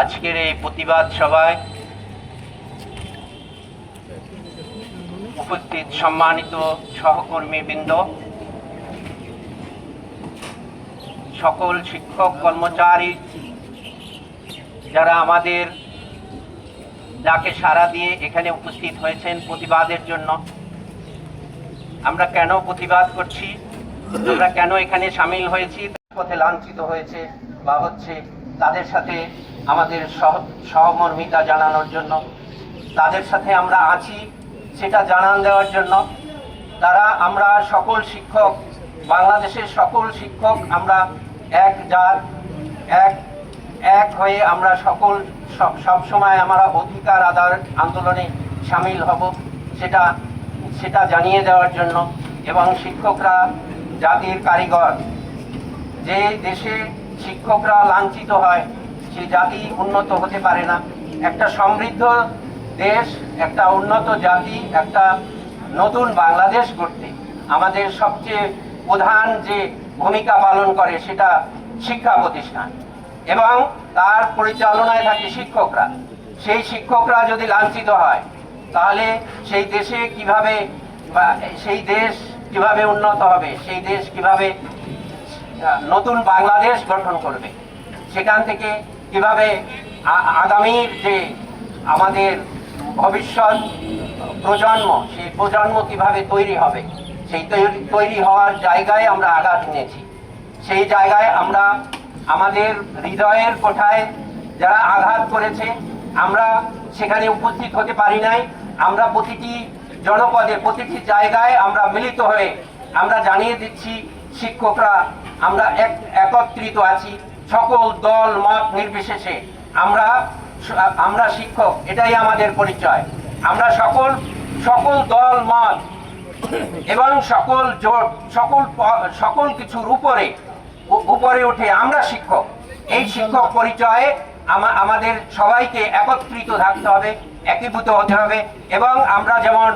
আজকের এই প্রতিবাদ সভায় উপস্থিত সম্মানিত সহকর্মীবৃন্দ, সকল শিক্ষক কর্মচারী, যারা আমাদের ডাকে সাড়া দিয়ে এখানে উপস্থিত হয়েছেন প্রতিবাদের জন্য। আমরা কেন প্রতিবাদ করছি? আমরা কেন এখানে সামিল হয়েছি পথে লাঞ্ছিত হয়েছে বা হচ্ছে তাদের সাথে আমাদের সহ- সহমর্মিতা জানানোর জন্য, তাদের সাথে আমরা আছি সেটা জানান দেওয়ার জন্য। তারা আমরা সকল শিক্ষক, বাংলাদেশের সকল শিক্ষক আমরা এক যার, এক এক হয়ে আমরা সকল সব সময় আমরা অধিকার আদার আন্দোলনে সামিল হব, সেটা সেটা জানিয়ে দেওয়ার জন্য। এবং শিক্ষকরা জাতির কারিগর। যে দেশে শিক্ষকরা লাঞ্ছিত হয়, সে জাতি উন্নত হতে পারে না। একটা সমৃদ্ধ দেশ, একটা উন্নত জাতি, একটা নতুন বাংলাদেশ করতে আমাদের সবচেয়ে প্রধান যে ভূমিকা পালন করে সেটা শিক্ষা প্রতিষ্ঠান। এবং তার পরিচালনায় থাকে শিক্ষকরা। সেই শিক্ষকরা যদি লাঞ্ছিত হয়, তাহলে সেই দেশে কীভাবে সেই দেশ কীভাবে উন্নত হবে, সেই দেশ কীভাবে নতুন বাংলাদেশ গঠন করবে, সেখান থেকে কীভাবে আগামীর যে আমাদের ভবিষ্যৎ প্রজন্ম, সেই প্রজন্ম কীভাবে তৈরি হবে, সেই তৈরি তৈরি হওয়ার জায়গায় আমরা আঘাত নিয়েছি। সেই জায়গায় আমরা আমাদের হৃদয়ের কোঠায় যারা আঘাত করেছে, আমরা সেখানে উপস্থিত হতে পারি নাই, আমরা প্রতিটি জনপদে প্রতিটি জায়গায় আমরা মিলিত হয়ে আমরা জানিয়ে দিচ্ছি, শিক্ষকরা, আমরা এক, একত্রিত আছি। সকল দল, মত নির্বিশেষে আমরা আমরা শিক্ষক, এটাই আমাদের পরিচয়। আমরা সকল সকল দল, মত এবং সকল জোট, সকল সকল কিছুর উপরে উপরে উঠে আমরা শিক্ষক। এই শিক্ষক পরিচয়ে আমাদের সবাইকে একত্রিত থাকতে হবে, একীভূত হতে হবে এবং আমরা যেমন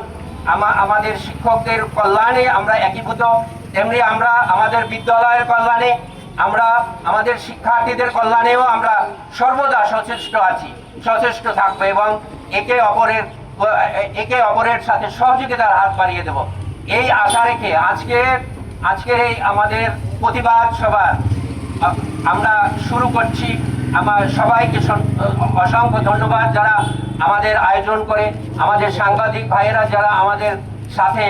আমাদের শিক্ষকদের কল্যাণে আমরা একীভূত, তেমনি আমরা আমাদের বিদ্যালয়ের কল্যাণে আমরা আমাদের শিক্ষার্থীদের কল্যাণেও আমরা সর্বদা সচেষ্ট আছি, সচেষ্ট থাকব এবং একে অপরের একে অপরের সাথে সহযোগিতার হাত বাড়িয়ে দেব। এই আশা রেখে আজকে, আজকের এই আমাদের প্রতিবাদ সভা আমরা শুরু করছি। আমার সবাইকে অসংখ্য ধন্যবাদ যারা আমাদের আয়োজন করে, আমাদের সাংবাদিক ভাইয়েরা যারা আমাদের সাথে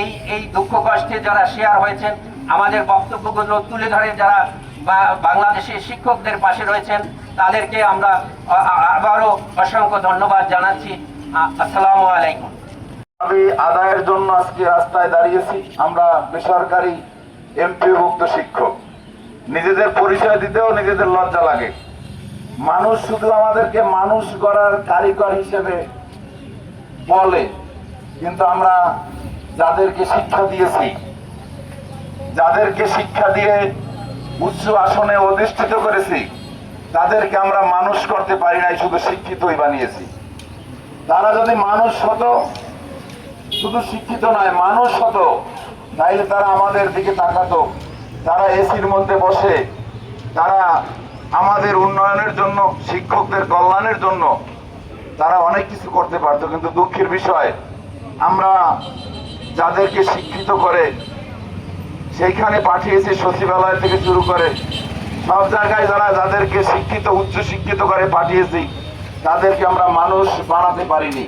এই এই দুঃখ কষ্টে যারা শেয়ার হয়েছেন, আমাদের বক্তব্যগুলো তুলে ধরে যারা বাংলাদেশের শিক্ষকদের পাশে রয়েছেন, তাদেরকে আমরা আবারও অসংখ্য ধন্যবাদ জানাচ্ছি। আসসালামু আলাইকুম। দাবি আদায়ের জন্য আজকে রাস্তায় দাঁড়িয়েছি। আমরা বেসরকারি এমপিভুক্ত শিক্ষক। নিজেদের পরিচয় দিতেও নিজেদের লজ্জা লাগে। মানুষ শুধু আমাদেরকে মানুষ গড়ার কারিগর হিসেবে বলে, কিন্তু আমরা যাদেরকে শিক্ষা দিয়েছি, যাদেরকে শিক্ষা দিয়ে উচ্চ আসনে অধিষ্ঠিত করেছি, তাদেরকে আমরা মানুষ করতে পারি নাই, শুধু শিক্ষিতই বানিয়েছি। তারা যদি মানুষ হতো, শুধু শিক্ষিত নয়, মানুষ হতো, তাইলে তারা আমাদের দিকে তাকাতো। তারা এসির মধ্যে বসে, তারা আমাদের উন্নয়নের জন্য, শিক্ষকদের কল্যাণের জন্য তারা অনেক কিছু করতে পারতো। কিন্তু দুঃখের বিষয়, আমরা যাদেরকে শিক্ষিত করে সেইখানে পাঠিয়েছি, সচিবালয় থেকে শুরু করে সব জায়গায় যারা যাদেরকে শিক্ষিত, উচ্চ শিক্ষিত করে পাঠিয়েছি, তাদেরকে আমরা মানুষ বানাতে পারিনি।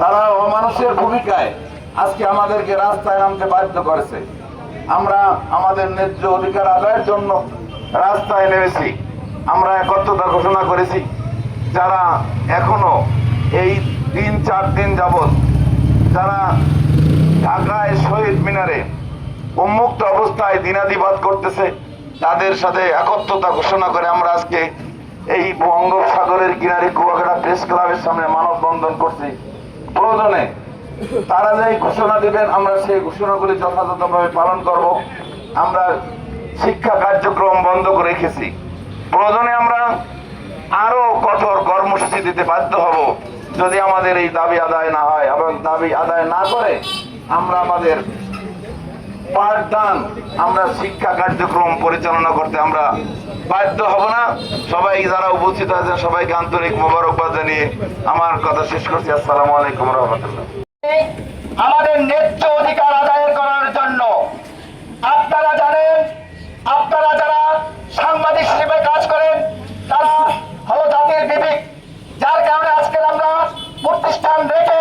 তারা অমানুষের ভূমিকায় আজকে আমাদেরকে রাস্তায় নামতে বাধ্য করেছে। আমরা আমাদের ন্যায্য অধিকার আদায়ের জন্য রাস্তায় নেমেছি। আমরা একত্রতা ঘোষণা করেছি। যারা এখনও এই তিন, চার দিন যাবৎ যারা ঢাকায় শহীদ মিনারে উন্মুক্ত অবস্থায় দিনাদিবাদ করতেছে, তাদের সাথে একত্রতা ঘোষণা করে আমরা আজকে এই বঙ্গোপসাগরের কিনারে কুয়াকাটা প্রেস ক্লাবের সামনে মানববন্ধন করছি। প্রয়োজনে তারা যাই ঘোষণা দেবেন, আমরা সেই ঘোষণাগুলি যথাযথভাবে পালন করব। আমরা শিক্ষা কার্যক্রম বন্ধ করে রেখেছি। প্রয়োজনে আমরা আরও কঠোর কর্মসূচি দিতে বাধ্য হব। যদি আমাদের এই দাবি আদায় না হয় এবং দাবি আদায় না করে আমরা আমাদের পাঠদান আমরা শিক্ষা কার্যক্রম পরিচালনা করতে আমরা বাধ্য হব না। সবাই যারা উপস্থিত আছে সবাইকে আন্তরিক মোবারকবাদ জানিয়ে আমার কথা শেষ করছি। আসসালামু আলাইকুম রহমতুল্লাহ। আমাদের ন্যায্য অধিকার আদায়ের করার জন্য। আপনারা জানেন, আপনারা যারা সাংবাদিক হিসেবে কাজ করেন, তারা হলো জাতির বিবেক। যার কারণে আজকে আমরা প্রতিষ্ঠান রেখে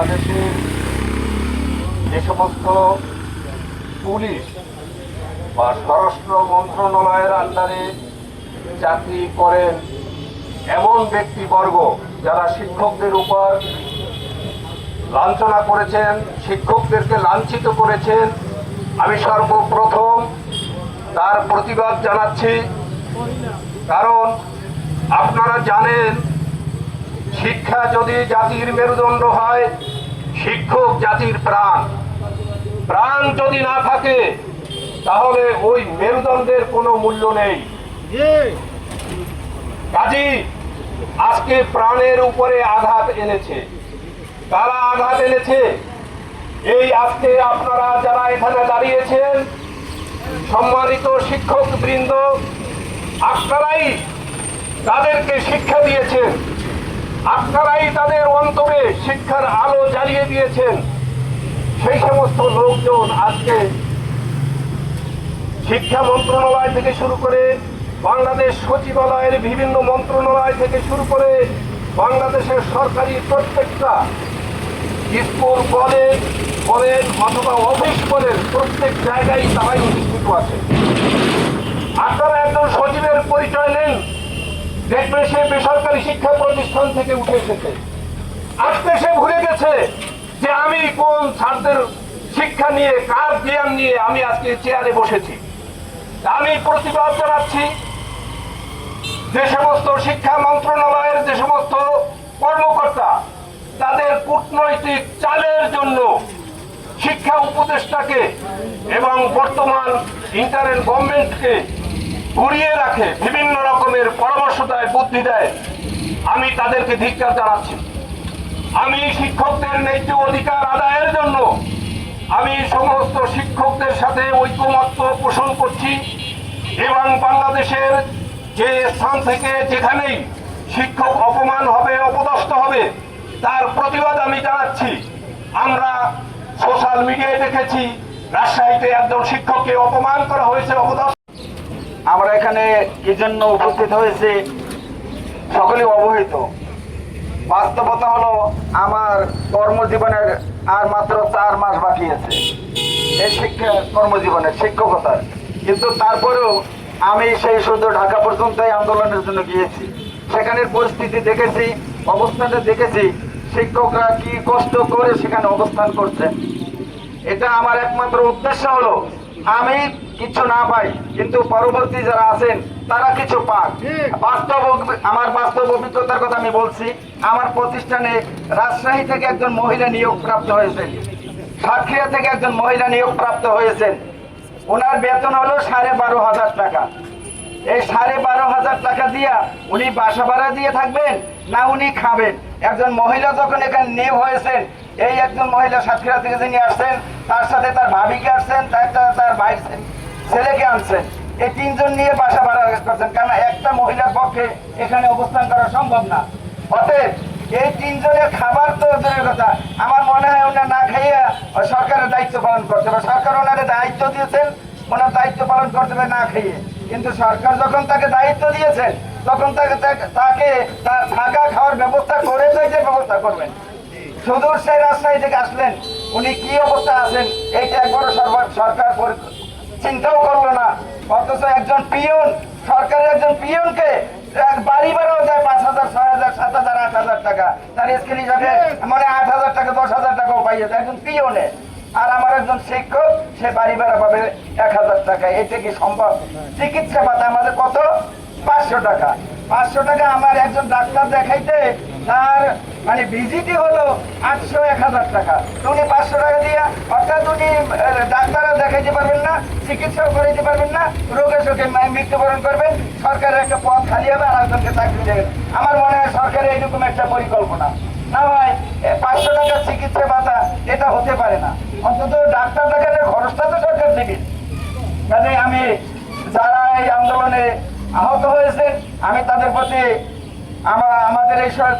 বাংলাদেশে যে সমস্ত পুলিশ বা স্বরাষ্ট্র মন্ত্রণালয়ের আন্ডারে চাকরি করেন এমন ব্যক্তিবর্গ যারা শিক্ষকদের উপর লাঞ্ছনা করেছেন, শিক্ষকদেরকে লাঞ্ছিত করেছেন, আমি সর্বপ্রথম তার প্রতিবাদ জানাচ্ছি। কারণ আপনারা জানেন, শিক্ষা যদি জাতির মেরুদণ্ড হয় শিক্ষক জাতির প্রাণ। প্রাণ যদি না থাকে, তাহলে ওই মেরুদণ্ডের কোনো মূল্য নেই। কাজী, আজকে প্রাণের উপরে আঘাত এনেছে। তারা আঘাত এনেছে? এই আজকে আপনারা যারা এখানে দাঁড়িয়েছেন, সম্মানিত শিক্ষক বৃন্দ আপনারাই তাদেরকে শিক্ষা দিয়ে আপনারাই তাদের অন্তরে শিক্ষার আলো জ্বালিয়ে দিয়েছেন। সেই সমস্ত লোকজন আজকে শিক্ষা মন্ত্রণালয় থেকে শুরু করে বাংলাদেশ সচিবালয়ের বিভিন্ন মন্ত্রণালয় থেকে শুরু করে বাংলাদেশের সরকারি প্রত্যেকটা স্কুল, কলেজ কলেজ অথবা অফিস কলেজ প্রত্যেক জায়গায় তারাই অনুষ্ঠিত আছে। দেখবেন সে বেসরকারি শিক্ষা প্রতিষ্ঠান থেকে উঠে এসেছে। আজকে সে ভুলে গেছে যে আমি কোন ছাত্রের শিক্ষা নিয়ে, কার জ্ঞান নিয়ে আমি আজকে চেয়ারে বসেছি। আমি প্রতিবাদ জানাচ্ছি যে সমস্ত শিক্ষা মন্ত্রণালয়ের যে সমস্ত কর্মকর্তা, তাদের কূটনৈতিক চালের জন্য শিক্ষা উপদেষ্টাকে এবং বর্তমান ইন্টারেল গভর্নমেন্টকে ঘুরিয়ে রাখে, বিভিন্ন রকমের পরামর্শ দেয় বুদ্ধি দেয়। আমি তাদেরকে ধিক্কার জানাচ্ছি। আমি শিক্ষকদের ন্যায্য অধিকার আদায়ের জন্য আমি সমস্ত শিক্ষকদের সাথে ঐক্যমত্য পোষণ করছি এবং বাংলাদেশের যে স্থান থেকে যেখানেই শিক্ষক অপমান হবে, অপদস্থ হবে, তার প্রতিবাদ আমি জানাচ্ছি। আমরা সোশ্যাল মিডিয়ায় দেখেছি, রাজশাহীতে একজন শিক্ষককে অপমান করা হয়েছে, অপদস্থ আমরা এখানে কি জন্য উপস্থিত হয়েছি সকলেই অবহিত। বাস্তবতা হলো আমার কর্মজীবনের আর মাত্র চার মাস বাকি আছে। এই শিক্ষা কর্মজীবনের শিক্ষকতার। কিন্তু তারপরেও আমি সেই শুধু ঢাকা পর্যন্তই আন্দোলনের জন্য গিয়েছি। সেখানের পরিস্থিতি দেখেছি, অবস্থানটা দেখেছি, শিক্ষকরা কি কষ্ট করে সেখানে অবস্থান করছেন। এটা আমার একমাত্র উদ্দেশ্য হলো আমি কিছু না পাই, কিন্তু পরবর্তী যারা আছেন, তারা কিছু পাক। বাস্তব আমার বাস্তব অভিজ্ঞতার কথা আমি বলছি, আমার প্রতিষ্ঠানে রাজশাহী থেকে একজন মহিলা নিয়োগ প্রাপ্ত হয়েছেন। সাতক্ষীরা থেকে একজন মহিলা নিয়োগ প্রাপ্ত হয়েছেন। ওনার বেতন হলো সাড়ে বারো হাজার টাকা। এই সাড়ে বারো হাজার টাকা দিয়া উনি বাসা ভাড়া দিয়ে থাকবেন না উনি খাবেন? একজন মহিলা যখন এখানে নিয়োগ হয়েছেন, এই একজন মহিলা সাতক্ষীরা থেকে যিনি আসছেন, তার সাথে তার ভাবিকে আসছেন, তার ভাই ছেলেকে আনছেন। এই তিনজন নিয়ে বাসা ভাড়া করছেন কারণ একটা মহিলার পক্ষে এখানে অবস্থান করা সম্ভব না। অতএব এই তিনজনের খাবার তো দূরের কথা। আমার মনে হয় ওনার না খাইয়ে সরকারের দায়িত্ব পালন করতে হবে। সরকার ওনারে দায়িত্ব দিয়েছেন, ওনার দায়িত্ব পালন করতে হবে না খাইয়ে। কিন্তু সরকার যখন তাকে দায়িত্ব দিয়েছেন, তখন তাকে- তাকে তার থাকা, খাওয়ার ব্যবস্থা করে ব্যবস্থা করবেন। সুদূর সেই রাজশাহী থেকে আসলেন, উনি কি অবস্থা আছেন, এইটা একবারও সরকার চিন্তাও করল না। অথচ একজন পিয়ন, সরকারের একজন পিয়নকে বাড়ি ভাড়াও দেয় পাঁচ হাজার, ছয় হাজার, সাত হাজার, আট হাজার টাকা। তার স্ক্রিন হিসাবে মানে আট হাজার টাকা, দশ হাজার টাকাও পাইয়ে দেয় একজন পিয়নে। আর আমার একজন শিক্ষক, সে বাড়ি ভাড়া পাবে এক হাজার টাকা। এটা কি সম্ভব? চিকিৎসা পাতা আমাদের কত? পাঁচশো টাকা। পাঁচশো টাকা আমার একজন ডাক্তার দেখাইতে তার মানে ভিজিটই হলো আটশো এক হাজার টাকা। উনি পাঁচশো টাকা দিয়ে অর্থাৎ উনি আহ, ডাক্তারও দেখাইতে পারবেন না চিকিৎসাও করাইতে পারবেন না রোগে শোকে মৃত্যুবরণ করবেন সরকারের একটা পথ খালি হবে আর একজনকে চাকরি দেবেন। আমার মনে হয় সরকারের এইরকম একটা পরিকল্পনা। না ভাই পাঁচশো টাকার চিকিৎসা ভাতা এটা হতে পারে না। অন্তত ডাক্তার দেখানোর খরচটা তো সরকার দেবে। কাজে আমি যারা এই আন্দোলনে আহত হয়েছেন আমি তাদের প্রতি আমাদের এই সব